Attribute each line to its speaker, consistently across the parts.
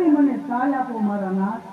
Speaker 1: તમે મને સાય આપો મારા નાથ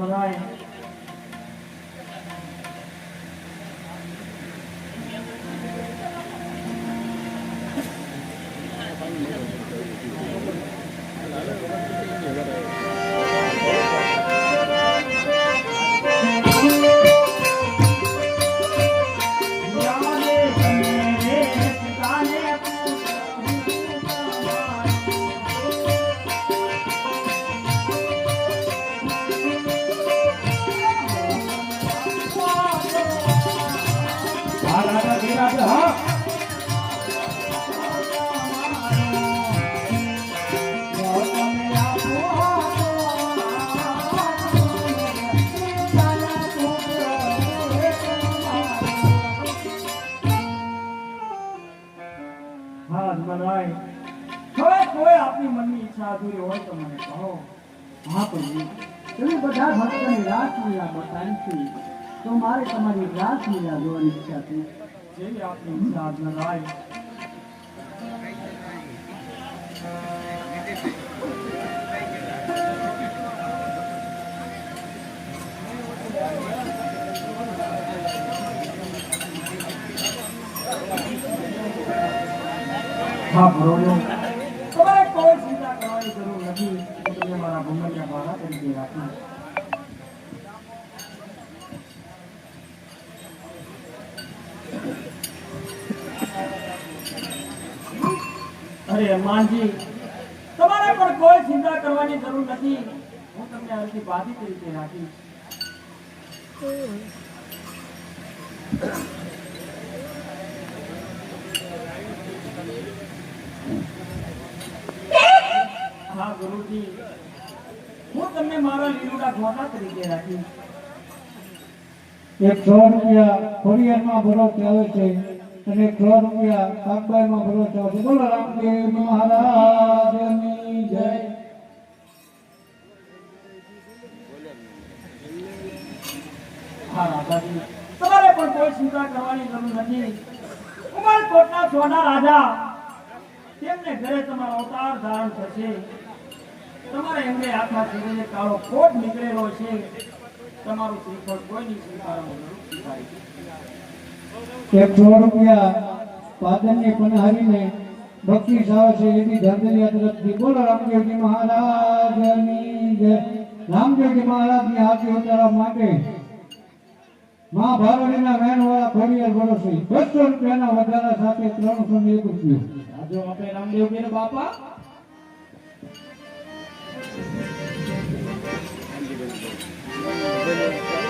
Speaker 2: Мараев. આપણે
Speaker 1: હા
Speaker 2: આપની મનની ઈચ્છા અધૂરી હોય તો મને કહો
Speaker 1: મહાપ્રભુ તમે બધા ભક્તોની રાસલીલા બતાવી તો મારે તમારી રાસલીલા જોવાની ઈચ્છા છે
Speaker 2: જેવી આપની ઈચ્છા આજ્ઞા થાય જરૂર નથી. મારા ભૂમિકા દ્વારા તરીકે રાખી અરે માનજી તમારે પણ કોઈ ચિંતા કરવાની જરૂર નથી. હું તમને અરજી બાધિત રીતે રાખીશ.
Speaker 1: હા, ગુરુજી. હું તમને મારા લીલુડા ગોટા તરીકે રાખી
Speaker 3: એક સો રૂપિયા ખોડિયારમાં ભરો કહેવાય છે? અને સો રૂપિયા
Speaker 1: હા તમારે પણ કોઈ ચિંતા કરવાની જરૂર નથી. ઉમરકોટના સોના રાજા. તેમને ઘરે તમારો થશે. તમારે એમને આખા શરીરે કાળો કોટ નીકળેલો છે. તમારું શ્રીફળ કોઈની સ્વીકારવાનું સ્વીકારી.
Speaker 3: એક સો રૂપિયા પણ પનહારીને ભક્તિ સાવ છે એની ધર્મલિયા તરફથી. બોલો રામદેવજી મહારાજની જય. રામદેવજી મહારાજની હાથી ઉતારવા માટે મા ભારતીના વેણવાળા ખોડિયાર ભરોસે બસો રૂપિયાના વધારા સાથે ત્રણસો ને એક રૂપિયો.
Speaker 1: આજે આપણે રામદેવજી બાપા.
Speaker 3: Thank બનતા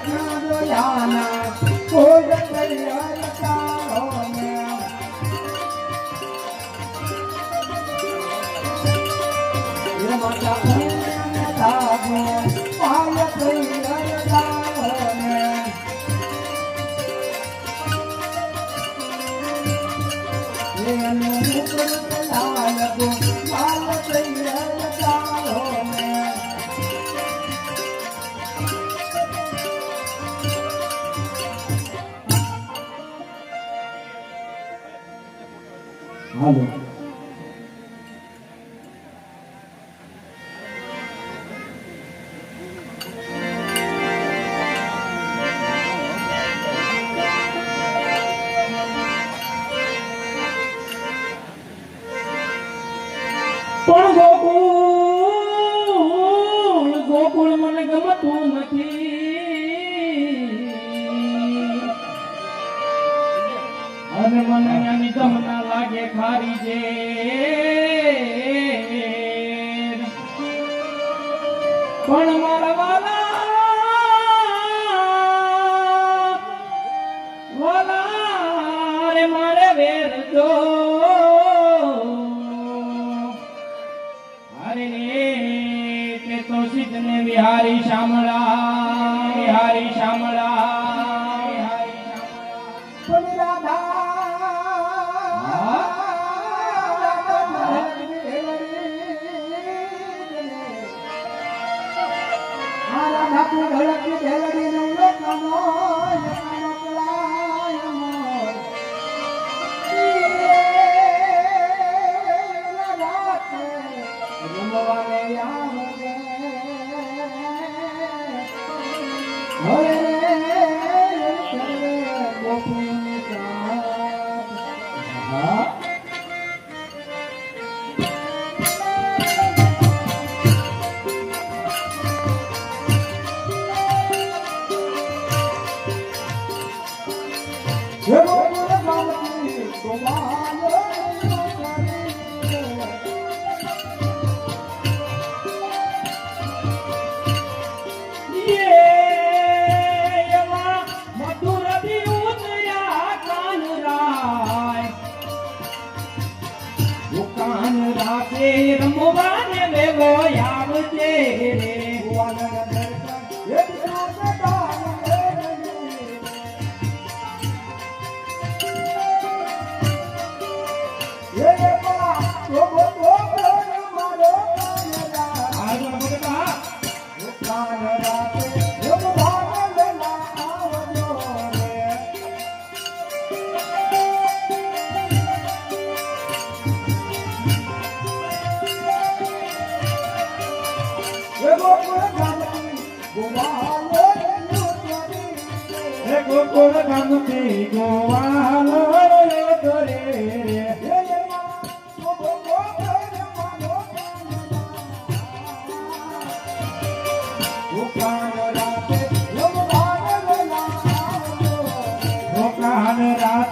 Speaker 1: Thank you.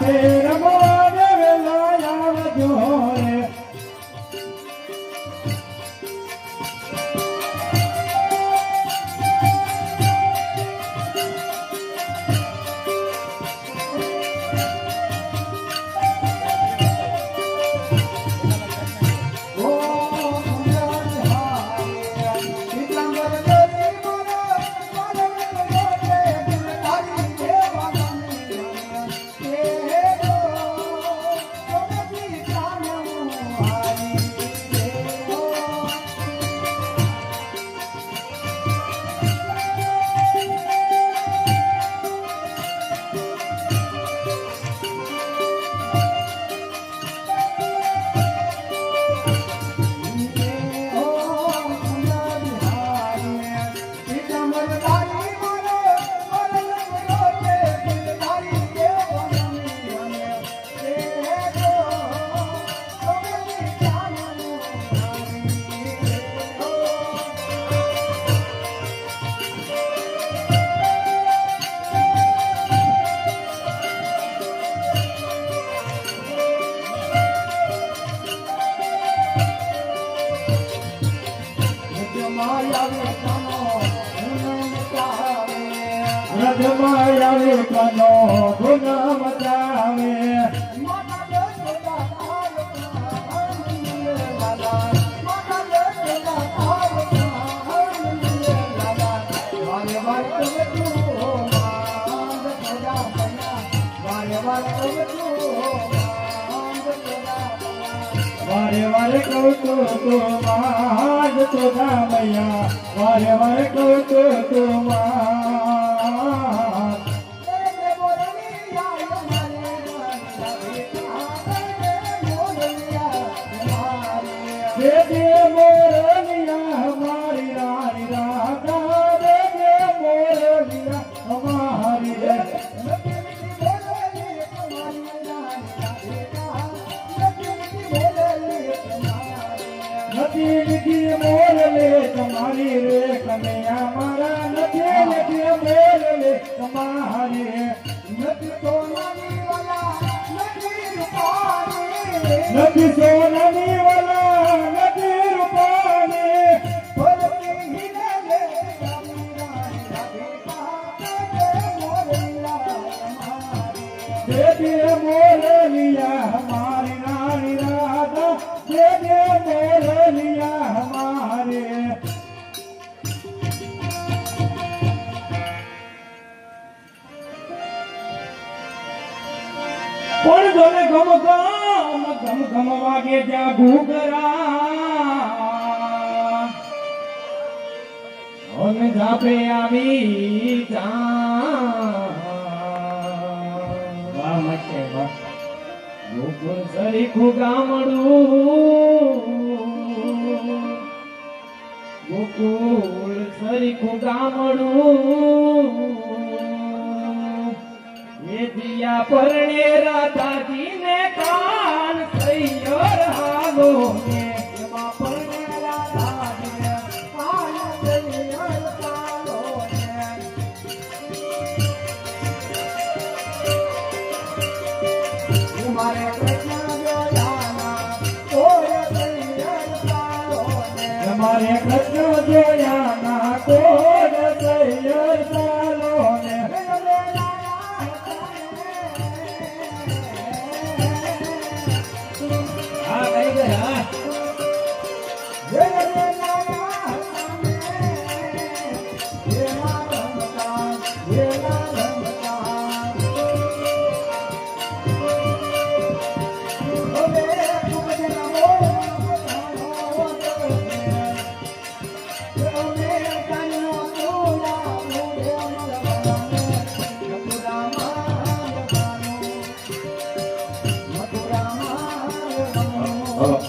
Speaker 1: Amen. વારે
Speaker 4: વારે કહું તો તો તો મૈયા વારે વારે કહું તો તો નથી સોનાની વાલા નથી રૂપાની દે ગમ ગમ વાગે ત્યાં ઘૂઘરા. ઓને જાપે આવી વાહ ગામડું સરીખું ગામડું પરણે રાધાજીને કાન સૈયર હાલો. ને
Speaker 1: Vamos. lá.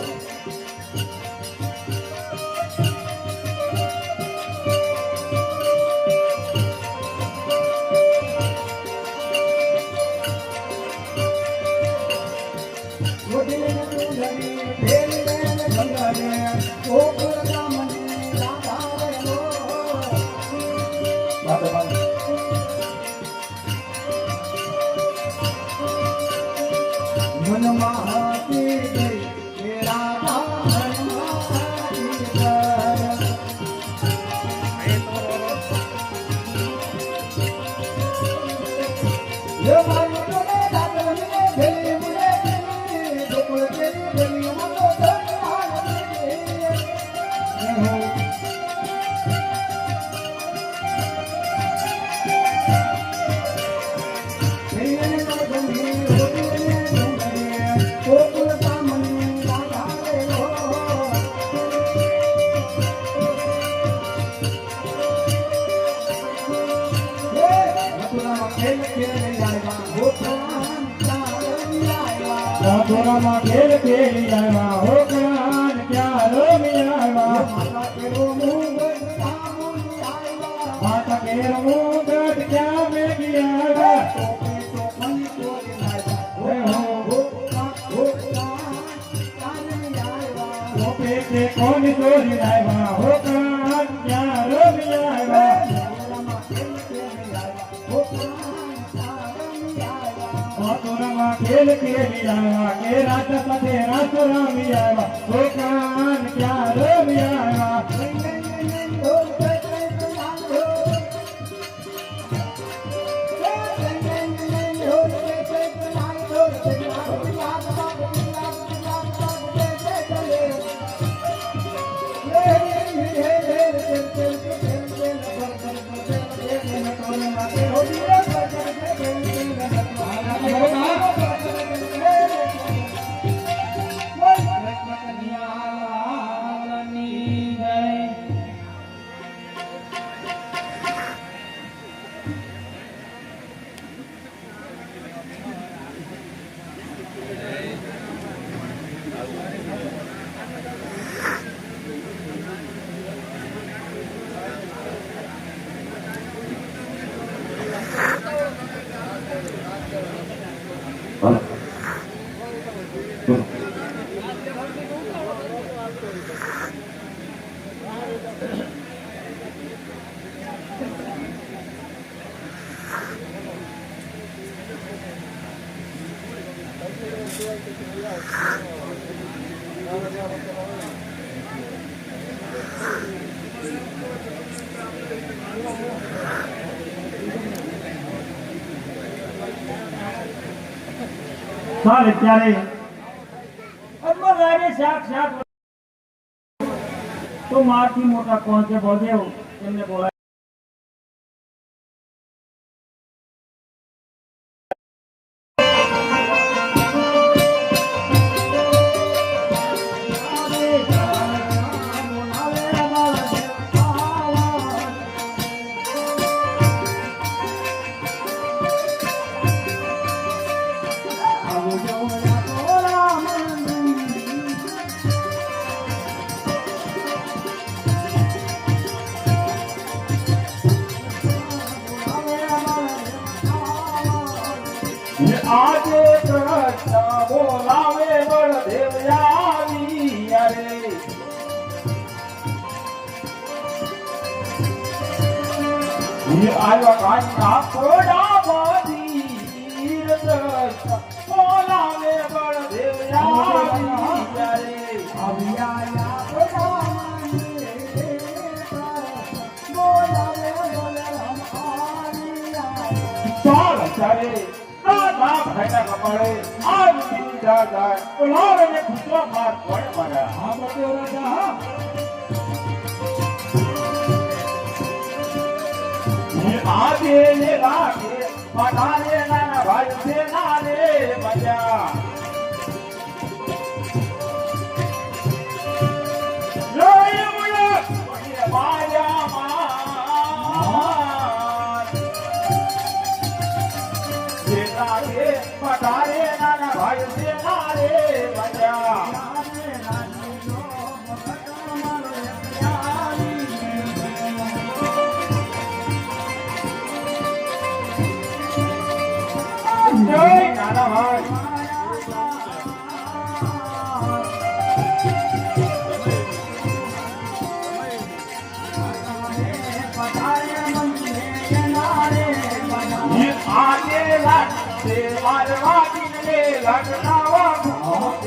Speaker 2: ફાવે ત્યારે અંબરવાડે શાક શાક. તો મારથી મોટા કોણ છે ભોગેવ એમને બોલાય I like I stop લાગે પઠારે નાના ભાઈ
Speaker 5: છે ના રે મજા મારવા દિન લે લડનાવા ભૂત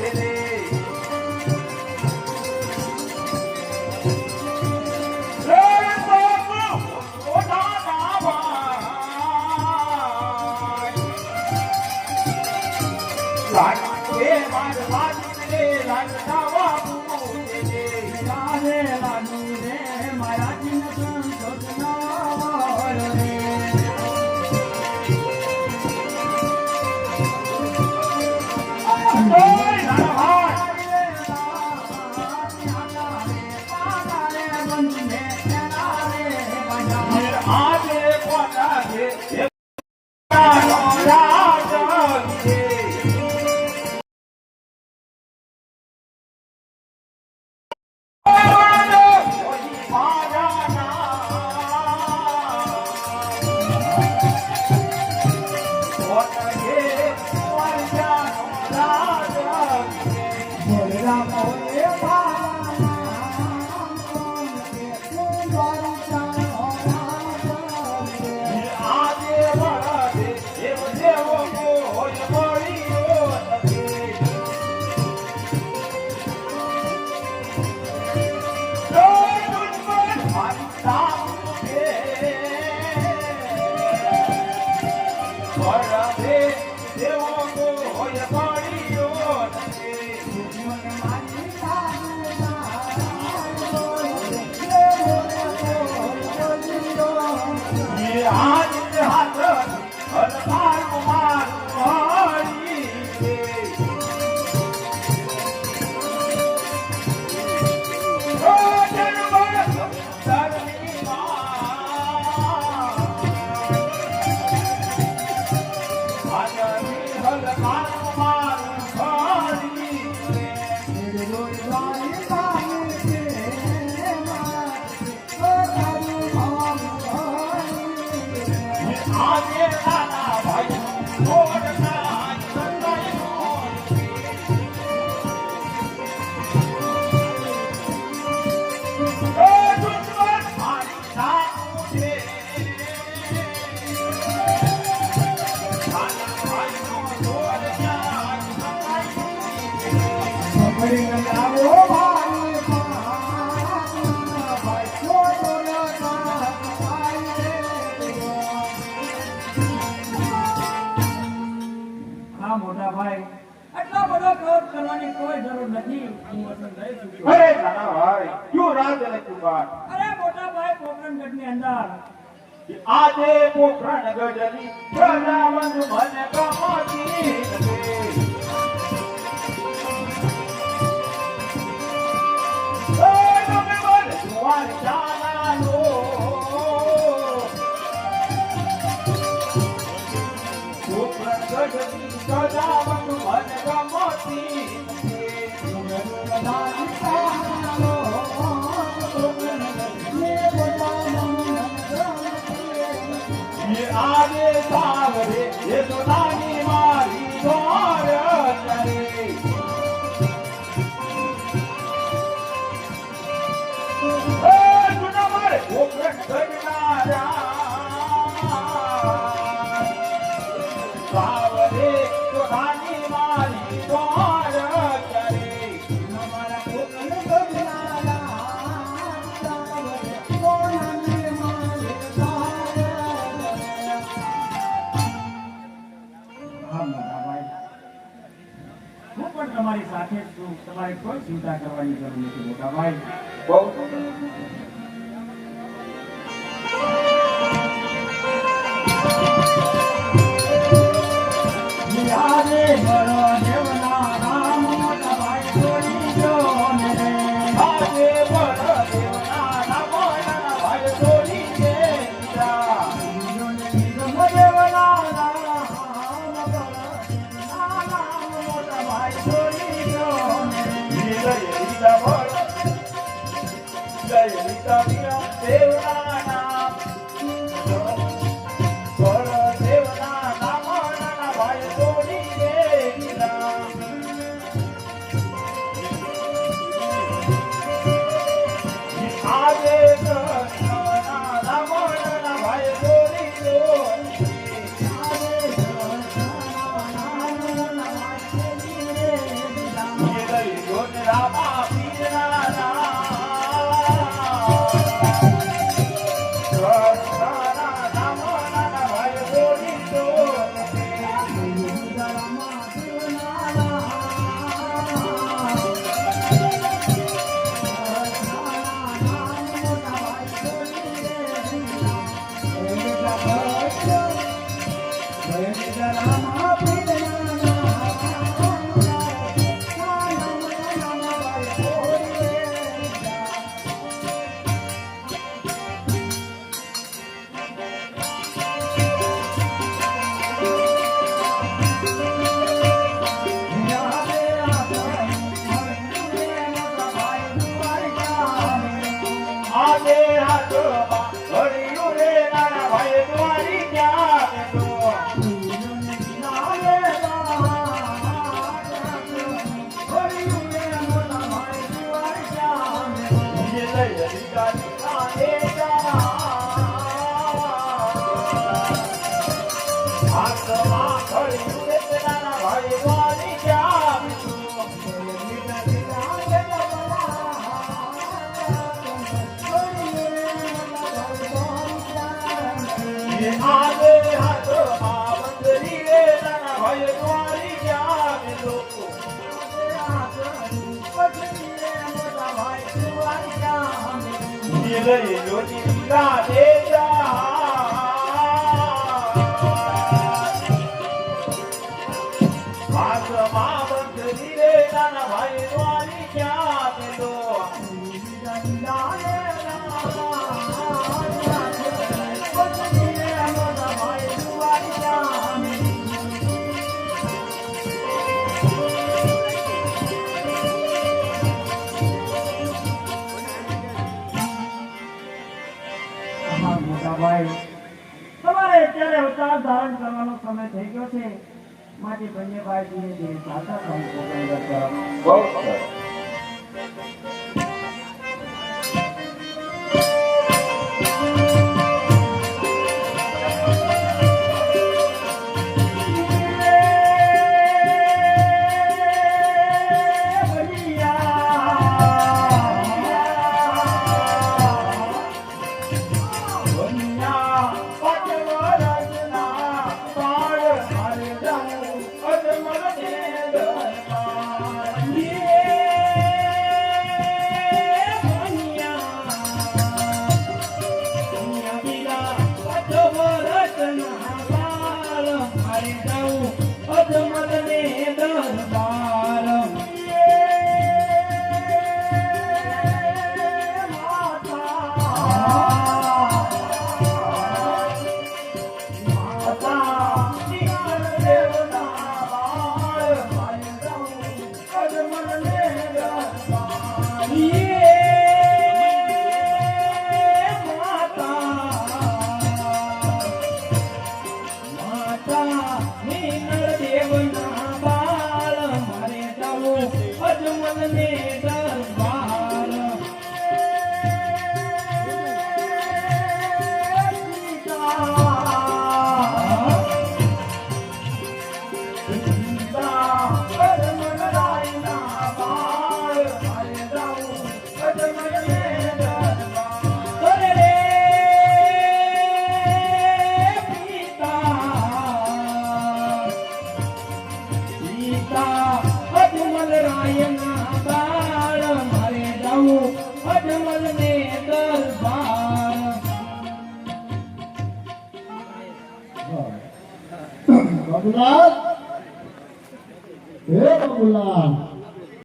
Speaker 5: આજે પોખરણગઢની મન કમાતી જુવાર ચાલાનો પોખરણગઢ કમાતી ಸಾವರಿ ಎಸು ಸಾಯ 我
Speaker 2: 他妈！个女奴的大姐。છે. માટે બંને ભાઈ જે ચાલતા થાય પોતાની
Speaker 4: બહુ સરસ.